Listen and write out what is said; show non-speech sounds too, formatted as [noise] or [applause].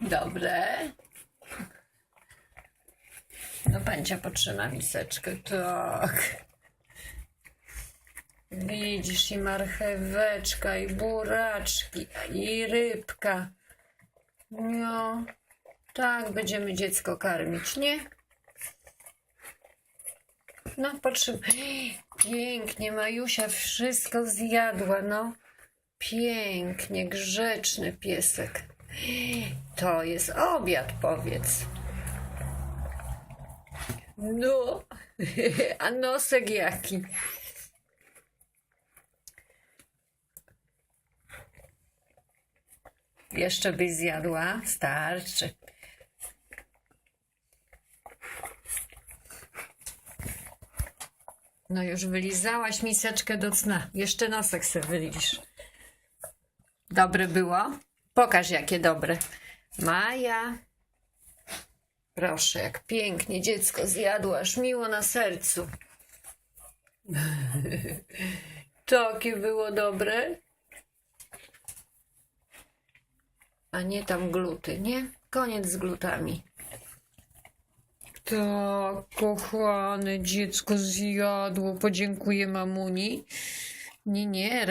Dobre. No pancia potrzyma miseczkę, tak. Widzisz i marcheweczka, i buraczki, i rybka. No, tak będziemy dziecko karmić, nie? No, potrzymaj. Pięknie, Majusia wszystko zjadła, no. Pięknie, grzeczny piesek. To jest obiad, powiedz. No, [laughs] a nosek jaki? Jeszcze byś zjadła? Starczy. No już wylizałaś miseczkę do cna. Jeszcze nosek se wylisz. Dobre było? Pokaż jakie dobre. Maja. Proszę, jak pięknie dziecko zjadło, aż miło na sercu. [laughs] Takie było dobre. A nie tam gluty, nie? Koniec z glutami. Tak, kochane dziecko zjadło. Podziękuję mamuni. Nie, nie,